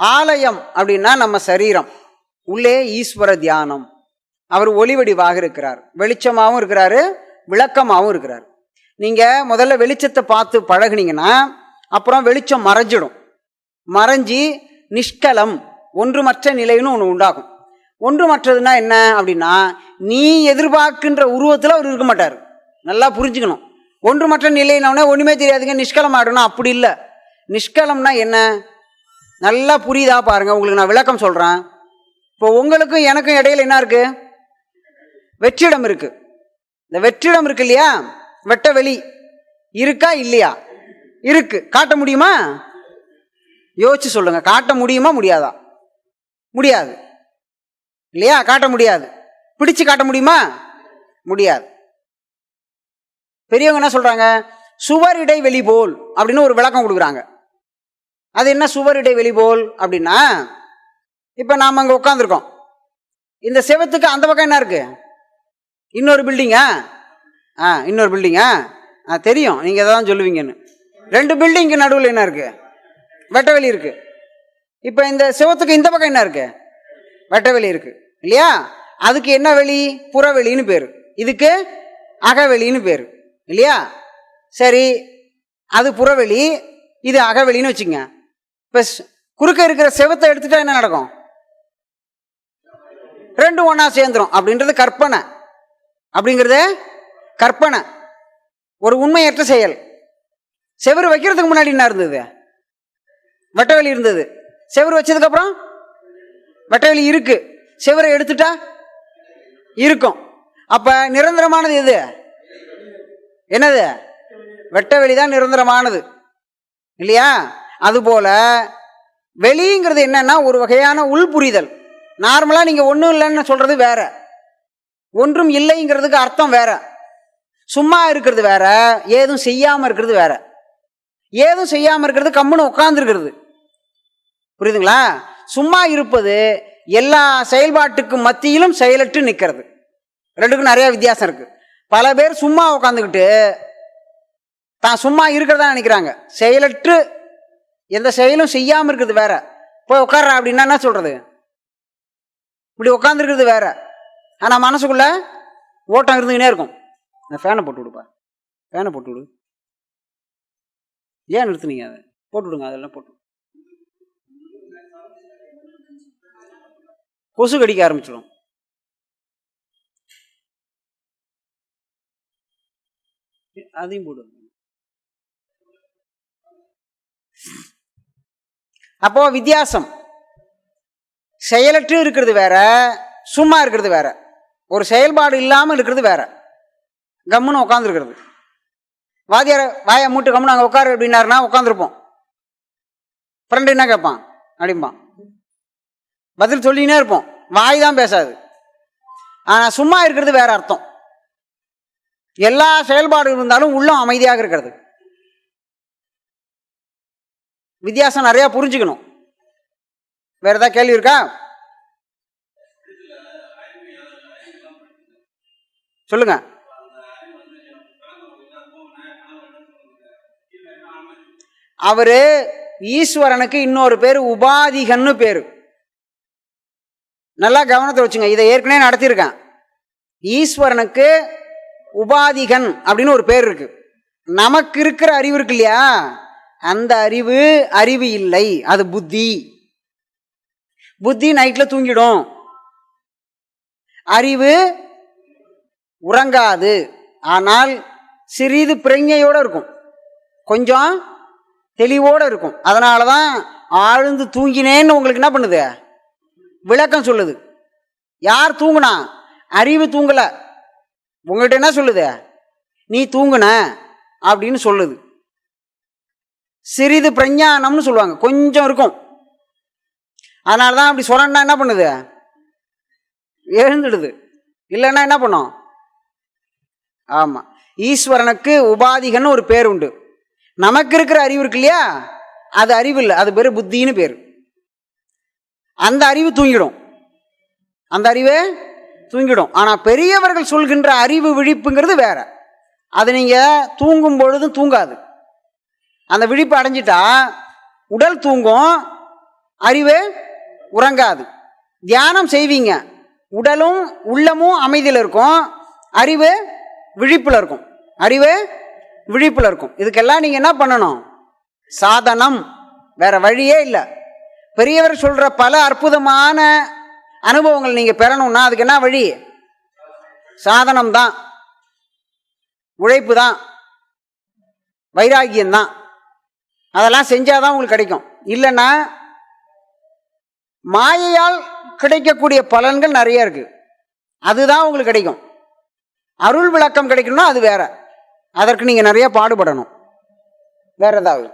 ஆலயம் அப்படின்னா நம்ம சரீரம். உள்ளே ஈஸ்வர தியானம். அவர் ஒளிவடிவாக இருக்கிறார். வெளிச்சமாகவும் இருக்கிறாரு விளக்கமாகவும் இருக்கிறார். நீங்கள் முதல்ல வெளிச்சத்தை பார்த்து பழகுனீங்கன்னா அப்புறம் வெளிச்சம் மறைஞ்சிடும். மறைஞ்சி நிஷ்கலம் ஒன்றுமற்ற நிலைன்னு ஒன்று உண்டாகும். ஒன்றுமற்றதுன்னா என்ன அப்படின்னா நீ எதிர்பார்க்கின்ற உருவத்தில் அவர் இருக்க மாட்டார். நல்லா புரிஞ்சுக்கணும். ஒன்றுமற்ற நிலையினவுடனே ஒன்றுமே தெரியாதுங்க நிஷ்கலம் ஆடணும் அப்படி இல்லை. நிஷ்கலம்னா என்ன? நல்லா புரியுதா பாருங்கள் உங்களுக்கு நான் விளக்கம் சொல்கிறேன் இப்போ உங்களுக்கும் எனக்கும் இடையில் என்ன இருக்குது வெற்றிடம் இருக்குது இந்த வெற்றிடம் இருக்கு இல்லையா? வெட்ட வெளி. இருக்கா இல்லையா? இருக்கு. காட்ட முடியுமா? யோசிச்சு சொல்லுங்கள் காட்ட முடியுமா முடியாதா? முடியாது. இல்லையா? காட்ட முடியாது. பிடிச்சு காட்ட முடியுமா? முடியாது. பெரியவங்க என்ன சொல்கிறாங்க சுவர் இடைவெளி போல் அப்படின்னு ஒரு விளக்கம் கொடுக்குறாங்க. அது என்ன சுவர் இடைவெளி போல் அப்படின்னா இப்போ நாம் அங்கே உட்காந்துருக்கோம் இந்த செவத்துக்கு அந்த பக்கம் என்ன இருக்குது இன்னொரு பில்டிங்கா ஆ? இன்னொரு பில்டிங்கா ஆ? தெரியும். நீங்கள் தான் சொல்லுவீங்கன்னு. ரெண்டு பில்டிங்க்கு நடுவில் என்ன இருக்குது வெட்டவெளி இருக்குது இப்போ இந்த செவத்துக்கு இந்த பக்கம் என்ன இருக்குது வெட்டவெளி இருக்குது இல்லையா? அதுக்கு என்ன வெளி? புறவெளின்னு பேர். இதுக்கு அகவெளின்னு பேர். இல்லையா? சரி. அது புறவெளி இது அகவெளின்னு வச்சுங்க இப்போ குறுக்க இருக்கிற செவத்தை எடுத்துட்டா என்ன நடக்கும்? ரெண்டும் ஒன்றா சேர்ந்துரும். அப்படின்றது கற்பனை. அப்படிங்கிறது கற்பனை. ஒரு உண்மையற்ற செயல். செவுரு வைக்கிறதுக்கு முன்னாடி என்ன இருந்தது? வெட்டவெளி இருந்தது. செவுரு வச்சதுக்கப்புறம் வெட்டவெளி இருக்கு. செவரை எடுத்துட்டா இருக்கும். அப்போ நிரந்தரமானது எது? என்னது? வெட்டவெளி தான் நிரந்தரமானது. இல்லையா? அதுபோல் வெளிங்கிறது என்னன்னா ஒரு வகையான உள்புரிதல். நார்மலாக நீங்கள் ஒன்றும் இல்லைன்னு சொல்கிறது வேற. ஒன்றும் இல்லைங்கிறதுக்கு அர்த்தம் வேற. சும்மா இருக்கிறது வேற ஏதும் செய்யாமல் இருக்கிறது வேற. ஏதும் செய்யாமல் இருக்கிறது கம்முன்னு உட்காந்துருக்கிறது புரியுதுங்களா? சும்மா இருப்பது எல்லா செயல்பாட்டுக்கு மத்தியிலும் செயலற்று நிற்கிறது ரெண்டுக்கும் நிறையா வித்தியாசம் இருக்குது பல பேர் சும்மா உட்காந்துக்கிட்டு தான் சும்மா இருக்கிறதா நினைக்கிறாங்க. செயலற்று எந்த செயலும் செய்யாமல் இருக்கிறது வேற. போய் உட்கார்ற அப்படின்னா என்ன சொல்கிறது இப்படி உட்காந்துருக்கிறது வேற. ஆனால் மனசுக்குள்ள ஓட்டம் இருந்துக்கினே இருக்கும். இந்த ஃபேனை போட்டு விடுப்பா. ஃபேனை போட்டு விடு. ஏன் நிறுத்துனீங்க அதை? போட்டு விடுங்க அதெல்லாம் போட்டு விடு. கொசு கடிக்க ஆரம்பிச்சிடும். அதையும் போடுவாங்க அப்போ வித்தியாசம். செயலற்று இருக்கிறது வேற சும்மா இருக்கிறது வேற. ஒரு செயல்பாடு இல்லாமல் இருக்கிறது வேற. கம்முன்னு உட்காந்துருக்கிறது வாத்தியார் வாயை மூட்டு கம்முன்னு அங்கே உட்காரு அப்படின்னாருனா உட்காந்துருப்போம் ஃப்ரெண்டு என்ன கேட்பான்? அப்படிம்பான். பதில் சொல்லினே இருப்போம். வாய் தான் பேசாது. ஆனால் சும்மா இருக்கிறது வேற அர்த்தம். எல்லா செயல்பாடு இருந்தாலும் உள்ளம் அமைதியாக இருக்கிறது. வித்தியாசம் நிறையா புரிஞ்சுக்கணும். வேற ஏதாவது கேள்வி இருக்கா? சொல்லுங்க. அவரு ஈஸ்வரனுக்கு இன்னொரு பேர் உபாதிகன்னு பேர். நல்லா கவனத்தை வச்சுங்க இதை ஏற்கனவே நடத்தியிருக்கேன். ஈஸ்வரனுக்கு உபாதிகன் அப்படின்னு ஒரு பேர் இருக்கு. நமக்கு இருக்கிற அறிவு இருக்கு இல்லையா? அந்த அறிவு அறிவு இல்லை. அது புத்தி. புத்தி நைட்டில் தூங்கிடும். அறிவு உறங்காது. ஆனால் சிறிது பிரஞ்சையோடு இருக்கும். கொஞ்சம் தெளிவோடு இருக்கும். அதனால தான் ஆழ்ந்து தூங்கினேன்னு உங்களுக்கு என்ன பண்ணுது? விளக்கம் சொல்லுது. யார் தூங்குனா? அறிவு தூங்கலை. உங்கள்கிட்ட என்ன சொல்லுது? நீ தூங்குன அப்படின்னு சொல்லுது. சிறிது பிரஞானம்னு சொல்லுவாங்க. கொஞ்சம் இருக்கும். அதனால தான் அப்படி சொன்னா என்ன பண்ணுது? எழுந்துடுது. இல்லைன்னா என்ன பண்ணும்? ஆமாம் ஈஸ்வரனுக்கு உபாதிகன்னு ஒரு பேர் உண்டு. நமக்கு இருக்கிற அறிவு இருக்கு இல்லையா? அது அறிவு இல்லை. அது பேர் புத்தின்னு பேர். அந்த அறிவு தூங்கிடும். அந்த அறிவே தூங்கிடும். ஆனால் பெரியவர்கள் சொல்கின்ற அறிவு விழிப்புங்கிறது வேற. அது நீங்கள் தூங்கும் பொழுதும் தூங்காது. அந்த விழிப்பு அடைஞ்சிட்டா உடல் தூங்கும் அறிவு உறங்காது. தியானம் செய்வீங்க. உடலும் உள்ளமும் அமைதியில் இருக்கும். அறிவு விழிப்பில் இருக்கும். அறிவு விழிப்பில் இருக்கும். இதுக்கெல்லாம் நீங்கள் என்ன பண்ணணும்? சாதனம். வேற வழியே இல்லை. பெரியவர் சொல்கிற பல அற்புதமான அனுபவங்கள் நீங்கள் பெறணும்னா அதுக்கு என்ன வழி? சாதனம் தான். உழைப்பு தான். வைராகியம் தான். அதெல்லாம் செஞ்சாதான் உங்களுக்கு கிடைக்கும். இல்லைன்னா மாயையால் கிடைக்கக்கூடிய பலன்கள் நிறைய இருக்குது அதுதான் உங்களுக்கு கிடைக்கும். அருள் விளக்கம் கிடைக்கணும்னா அது வேற. அதற்கு நீங்கள் நிறைய பாடுபடணும். வேற ஏதாவது?